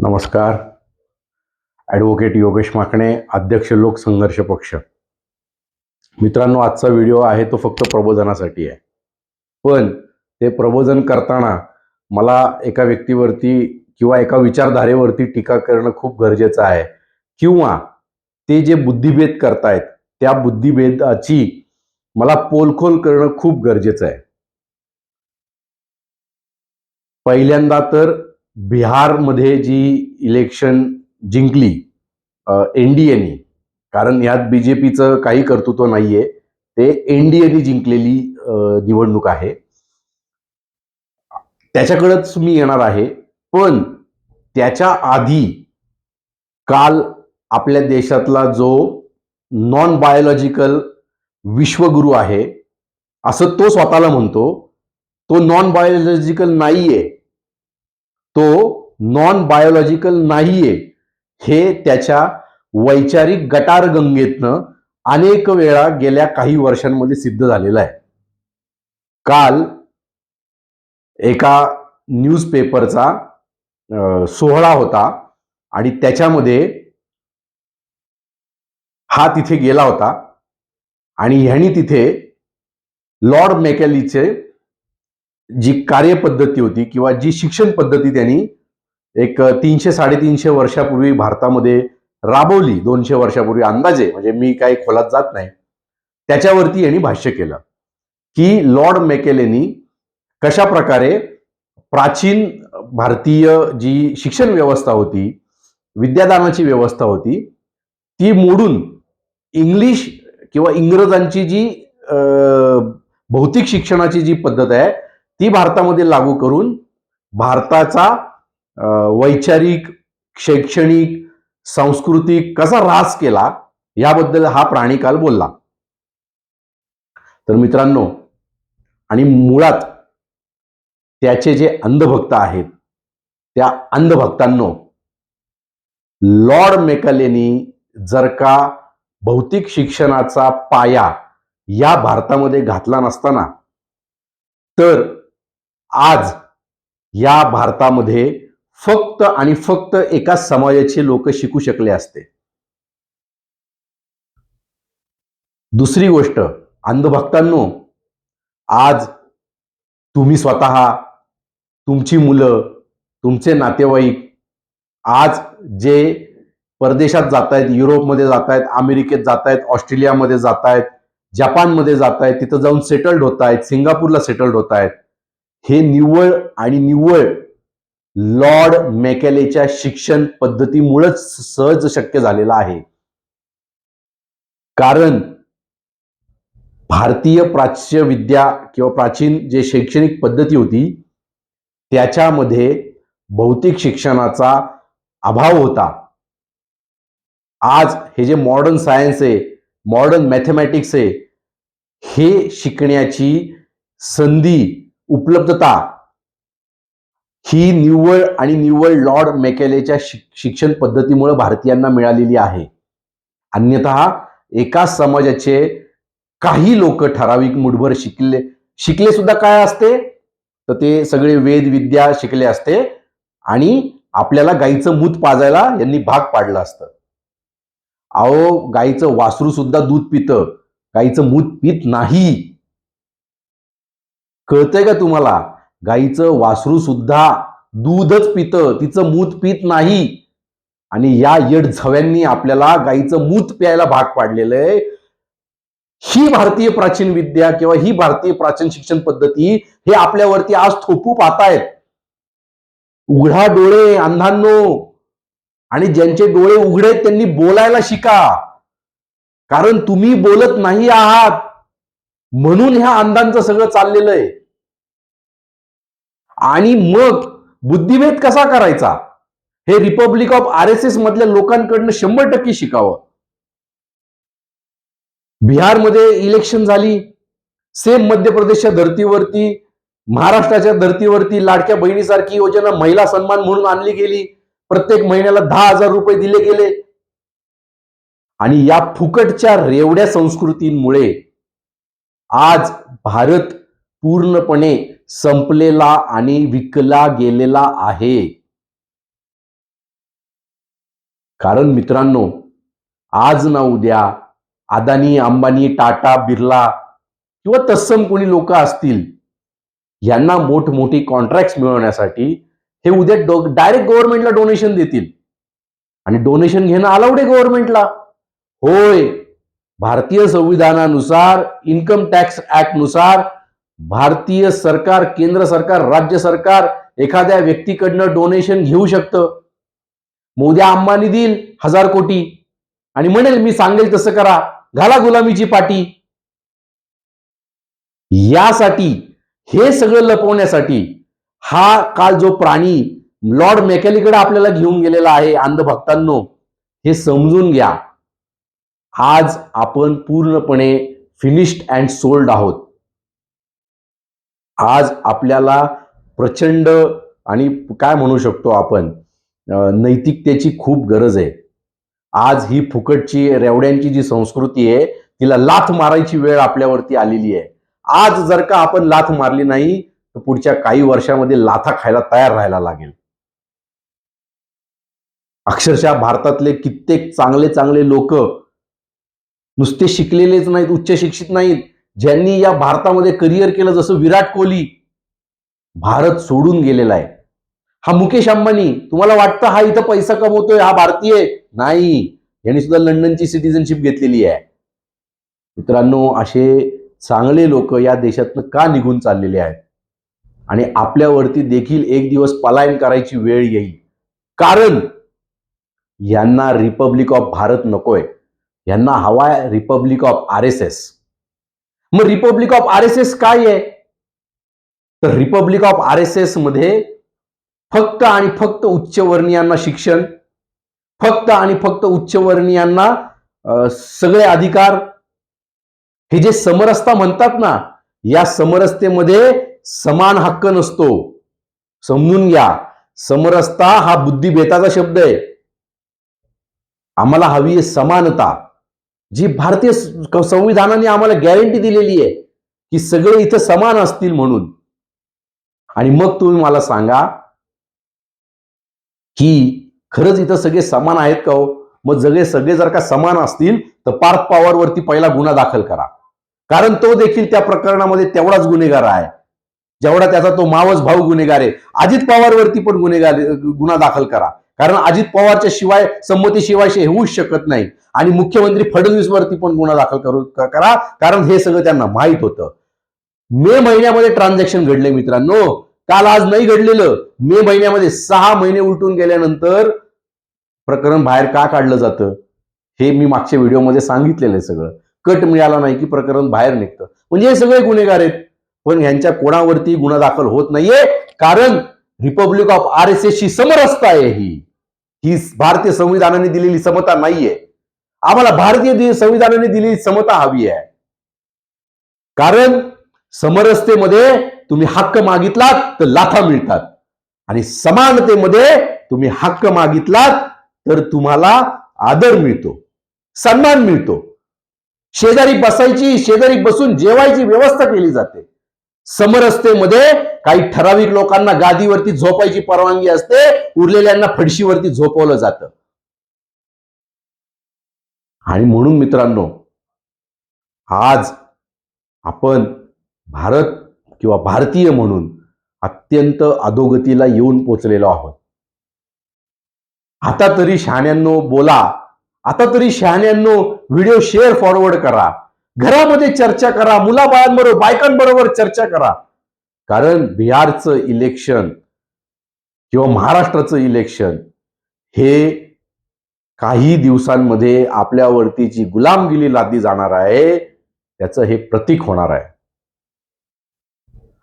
नमस्कार. ॲडव्होकेट योगेश माकणे अध्यक्ष लोकसंघर्ष पक्ष. मित्रांनो आजचा व्हिडिओ आहे तो फक्त प्रबोधनासाठी आहे. पण ते प्रबोधन करताना मला एका व्यक्तीवरती किंवा एका विचारधारेवरती टीका करणं खूप गरजेचं आहे. किंवा ते जे बुद्धिभेद करतायत त्या बुद्धिभेदाची मला पोलखोल करणं खूप गरजेचं आहे. पहिल्यांदा तर बिहारमध्ये जी इलेक्शन जिंकली एन डी एनी कारण यात बी जे पीचं काही कर्तृत्व नाहीये ते एन डी एनी जिंकलेली निवडणूक आहे. त्याच्याकडेच मी येणार आहे पण त्याच्या आधी काल आपल्या देशातला जो नॉन बायोलॉजिकल विश्वगुरू आहे असं तो स्वतःला म्हणतो तो नॉन बायोलॉजिकल नाहीये. तो नॉन बायोलॉजिकल नाहीये. हे त्याच्या वैचारिक गटारगंगेतनं अनेक वेळा गेल्या काही वर्षांमध्ये सिद्ध झालेलं आहे. काल एका न्यूजपेपरचा सोहळा होता आणि त्याच्यामध्ये हा तिथे गेला होता आणि ह्यानी तिथे लॉर्ड मेकॅलीचे जी कार्यपद्धती होती किंवा जी शिक्षण पद्धती त्यांनी एक तीनशे साडेतीनशे वर्षापूर्वी भारतामध्ये राबवली. दोनशे वर्षापूर्वी अंदाजे म्हणजे मी काही खोलात जात नाही. त्याच्यावरती यांनी भाष्य केलं की लॉर्ड मेकेलेनी कशा प्रकारे प्राचीन भारतीय जी शिक्षण व्यवस्था होती विद्यादानाची व्यवस्था होती ती मोडून इंग्लिश किंवा इंग्रजांची जी भौतिक शिक्षणाची जी पद्धत आहे ती भारतामध्ये लागू करून भारताचा वैचारिक शैक्षणिक सांस्कृतिक कसा ऱ्हास केला याबद्दल हा प्राणिकाल बोलला. तर मित्रांनो आणि मुळात त्याचे जे अंधभक्त आहेत त्या अंधभक्तांनो लॉर्ड मेकलेनी जर का भौतिक शिक्षणाचा पाया या भारतामध्ये घातला नसताना तर आज या भारतामध्ये फक्त आणि फक्त एका समाजाचे लोक शिकू शकले असते. दुसरी गोष्ट अंधभक्तांनो आज तुम्ही स्वतः तुमची मुलं तुमचे नातेवाईक आज जे परदेशात जात आहेत युरोपमध्ये जात आहेत अमेरिकेत जात आहेत ऑस्ट्रेलियामध्ये जात आहेत जपानमध्ये जात आहेत तिथं जाऊन सेटल्ड होत आहेत सिंगापूरला सेटल्ड होत आहेत हे निव्वळ आणि निव्वळ लॉर्ड मेकॅलेच्या शिक्षण पद्धतीमुळेच सहज शक्य झालेलं आहे. कारण भारतीय प्राच्य विद्या किंवा प्राचीन जे शैक्षणिक पद्धती होती त्याच्यामध्ये भौतिक शिक्षणाचा अभाव होता. आज हे जे मॉडर्न सायन्स आहे मॉडर्न मॅथमॅटिक्स आहे हे शिकण्याची संधी उपलब्धता. ही निव्वळ आणि निव्वळ लॉर्ड मेकेलेच्या शिक्षण पद्धतीमुळे भारतीयांना मिळालेली आहे. अन्यथा एका समाजाचे काही लोक ठराविक मुठभर शिकले शिकले सुद्धा काय असते? तर ते सगळे वेद विद्या शिकले असते आणि आपल्याला गाईचं मूत पाजायला यांनी भाग पाडलं असतं. अहो गाईचं वासरू सुद्धा दूध पितं गाईचं मूत पित नाही. कळतंय का तुम्हाला? गाईचं वासरू सुद्धा दूधच पितं तिचं मूत पित नाही. आणि या येड झव्यांनी आपल्याला गाईचं मूत प्यायला भाग पाडलेलं आहे. ही भारतीय प्राचीन विद्या किंवा ही भारतीय प्राचीन शिक्षण पद्धती हे आपल्यावरती आज थोपू पाहतायत. उघडा डोळे अंधांनो. आणि ज्यांचे डोळे उघडे आहेत त्यांनी बोलायला शिका. कारण तुम्ही बोलत नाही आहात. म्हणून ह्या अंधांचं सगळं चाललेलं आहे. आणि मग बुद्धिभेद कसा करायचा? हे republic of R S S मधल्या लोकांकडनं शंभर टक्के शिकावं. बिहारमध्ये इलेक्शन झाली. सेम मध्य प्रदेशच्या धर्तीवरती महाराष्ट्राच्या धर्तीवरती लाडक्या बहिणीसारखी योजना महिला सन्मान म्हणून आणली गेली. प्रत्येक महिन्याला दहा हजार रुपये दिले गेले. आणि या फुकटच्या रेवड्या संस्कृतींमुळे आज भारत पूर्णपणे संपलेला आणि विकला गेलेला आहे. कारण मित्रांनो आज ना उद्या अदानी अंबानी टाटा बिर्ला किंवा तत्सम कोणी लोक असतील यांना मोठमोठी कॉन्ट्रॅक्ट मिळवण्यासाठी हे उद्या डायरेक्ट गव्हर्नमेंटला डोनेशन देतील. आणि डोनेशन घेणं अलाउड आहे गव्हर्नमेंटला होय भारतीय संविधानानुसार इन्कम टॅक्स ऍक्टनुसार भारतीय सरकार केंद्र सरकार राज्य सरकार एखाद्या व्यक्तीकडनं डोनेशन घेऊ शकतं. मोद्या अंबानी देईल हजार कोटी. आणि म्हणेल मी सांगेल तसं करा. घाला गुलामीची पाटी. यासाठी हे सगळं लपवण्यासाठी हा काल जो प्राणी लॉर्ड मेकॅलीकडे आपल्याला घेऊन गेलेला आहे अंधभक्तांनो हे समजून घ्या. आज आपण पूर्णपणे फिनिश्ड अँड सोल्ड आहोत. आज आपल्याला प्रचंड आणि काय म्हणू शकतो आपण नैतिकतेची खूप गरज आहे. आज ही फुकटची रेवड्यांची जी संस्कृती आहे तिला लाथ मारायची वेळ आपल्यावरती आलेली आहे. आज जर का आपण लाथ मारली नाही तर पुढच्या काही वर्षामध्ये लाथा खायला तयार राहायला लागेल. अक्षरशः भारतातले कित्येक चांगले चांगले लोक नुसते शिकलेलेच नाहीत उच्च शिक्षित नाहीत. ज्यांनी या भारतामध्ये करिअर केलं जसं विराट कोहली भारत सोडून गेलेला आहे. हा मुकेश अंबानी तुम्हाला वाटतं हा इथं पैसा कमवतोय हा भारतीय? नाही. यांनी सुद्धा लंडनची सिटिझनशिप घेतलेली आहे. मित्रांनो असे चांगले लोक या देशातनं का निघून चाललेले आहेत? आणि आपल्यावरती देखील एक दिवस पलायन करायची वेळ येईल. कारण यांना रिपब्लिक ऑफ भारत नकोय. यांना हवाय republic of R S S मग republic of R S S काय आहे? तर रिपब्लिक ऑफ आर एस एसमध्ये फक्त आणि फक्त उच्चवर्णीयांना शिक्षण फक्त आणि फक्त उच्चवर्णीयांना सगळे अधिकार. हे जे समरसता म्हणतात ना या समरसतेमध्ये समान हक्क नसतो. समजून घ्या समरसता हा बुद्धिभेदाचा शब्द आहे. आम्हाला हवी आहे समानता. जी भारतीय संविधानाने आम्हाला गॅरंटी दिलेली आहे की सगळे इथं समान असतील म्हणून. आणि मग तुम्ही मला सांगा की खरंच इथं सगळे समान आहेत का हो? मग सगळे सगळे जर का समान असतील तर पार्थ पॉवरवरती पहिला गुन्हा दाखल करा. कारण तो देखील त्या प्रकरणामध्ये तेवढाच गुन्हेगार आहे. जेवढा त्याचा तो मावस भाऊ गुन्हेगार आहे. अजित पवारवरती पण गुन्हेगार गुन्हा दाखल करा. कारण अजित पवारच्या शिवाय संमतीशिवाय होऊच शकत नाही. आणि मुख्यमंत्री फडणवीसवरती पण गुन्हा दाखल करू करा कारण हे सगळं त्यांना माहीत होतं. मे महिन्यामध्ये ट्रान्झॅक्शन घडले मित्रांनो. काल आज नाही घडलेलं. मे महिन्यामध्ये सहा महिने उलटून गेल्यानंतर प्रकरण बाहेर का काढलं जातं? हे मी मागच्या व्हिडिओमध्ये सांगितलेलं आहे सगळं. कट मिळाला नाही की प्रकरण बाहेर निघतं. म्हणजे हे सगळे गुन्हेगार आहेत. पण ह्यांच्या कोणावरती गुन्हा दाखल होत नाहीये. कारण republic of R S S ची समरसता आहे ही. ही भारतीय संविधानाने दिलेली समता नाहीये. आम्हाला भारतीय संविधानाने दिलेली समता हवी आहे. कारण समरसतेमध्ये तुम्ही हक्क मागितलात तर लाथा मिळतात. आणि समानतेमध्ये तुम्ही हक्क मागितलात तर तुम्हाला आदर मिळतो सन्मान मिळतो. शेजारी बसायची शेजारी बसून जेवायची व्यवस्था केली जाते. समरस्तेमध्ये काही ठराविक लोकांना गादीवरती झोपायची परवानगी असते उरलेल्यांना फडशीवरती झोपवलं जातं. आणि म्हणून मित्रांनो आज आपण भारत किंवा भारतीय म्हणून अत्यंत अधोगतीला येऊन पोचलेलो आहोत. आता तरी शहाण्यांनो बोला आता तरी शहाण्यांनो व्हिडिओ शेअर फॉरवर्ड करा. घरामध्ये चर्चा करा मुलाबाळांबरोबर बायकांबरोबर चर्चा करा. कारण बिहारचं इलेक्शन किंवा महाराष्ट्राचं इलेक्शन हे काही दिवसांमध्ये आपल्यावरती जी गुलामगिरी लादली जाणार आहे त्याचं हे प्रतीक होणार आहे.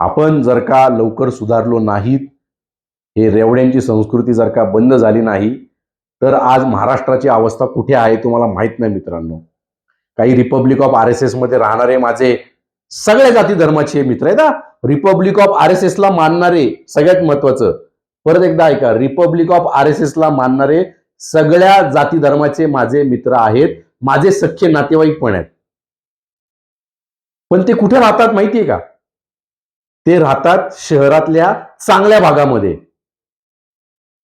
आपण जर का लवकर सुधारलो नाहीत हे रेवड्यांची संस्कृती जर का बंद झाली नाही तर आज महाराष्ट्राची अवस्था कुठे आहे तुम्हाला माहीत नाही मित्रांनो. काही रिपब्लिक ऑफ आर एस एसमध्ये राहणारे माझे सगळ्या जाती धर्माचे मित्र आहेत republic of R S S ला मानणारे सगळ्यात महत्वाचं. परत एकदा ऐका republic of R S S ला मानणारे सगळ्या जाती धर्माचे माझे मित्र आहेत माझे सख्खे नातेवाईक पण आहेत. पण ते कुठे राहतात माहितीये का? ते राहतात शहरातल्या चांगल्या भागामध्ये.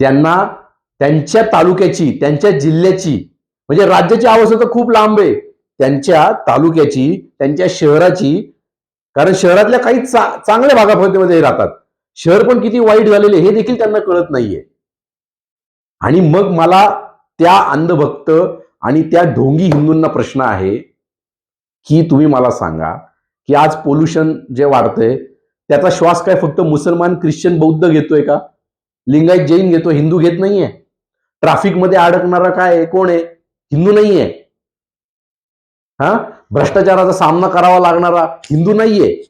त्यांना त्यांच्या तालुक्याची त्यांच्या जिल्ह्याची म्हणजे राज्याची अवस्था तर खूप लांब आहे. त्यांच्या तालुक्याची त्यांच्या शहराची कारण शहरातल्या काही चा- चांगल्या भागामध्ये राहतात. शहर पण किती वाईट झालेले हे देखील त्यांना कळत नाहीये. आणि मग मला त्या अंधभक्त आणि त्या ढोंगी हिंदूंना प्रश्न आहे की तुम्ही मला सांगा की आज पोल्युशन जे वाढतंय त्याचा श्वास काय फक्त मुसलमान ख्रिश्चन बौद्ध घेतोय का? लिंगायत जैन घेतो हिंदू घेत नाहीये. ट्रॅफिकमध्ये अडकणारा काय कोण आहे? हिंदू नाहीये. हा? भ्रष्टाचाराचा सामना करावा लागणारा हिंदू नाहीये.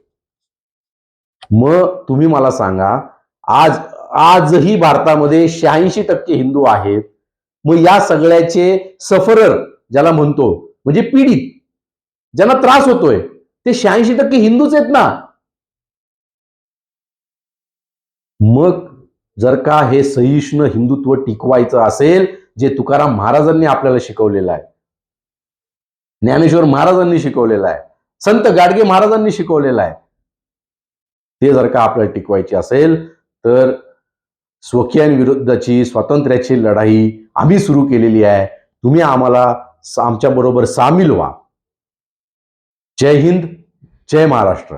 मग तुम्ही मला सांगा आज आजही भारतामध्ये शहाऐंशी टक्के हिंदू आहेत. मग या सगळ्याचे सफरर ज्याला म्हणतो म्हणजे पीडित ज्यांना त्रास होतोय ते शहाऐंशी टक्के हिंदूच आहेत ना? मग जर का हे सहिष्ण हिंदुत्व टिकवायचं असेल जे तुकाराम महाराजांनी आपल्याला शिकवलेलं आहे ज्ञानेश्वर महाराजांनी शिकवलेलं आहे. संत गाडगे महाराजांनी शिकवलेलं आहे. ते जर का आपल्याला टिकवायचे असेल तर स्वकीयांविरुद्धची स्वातंत्र्याची लढाई आम्ही सुरू केलेली आहे. तुम्ही आम्हाला आमच्या बरोबर सामील व्हा. जय हिंद जय महाराष्ट्र.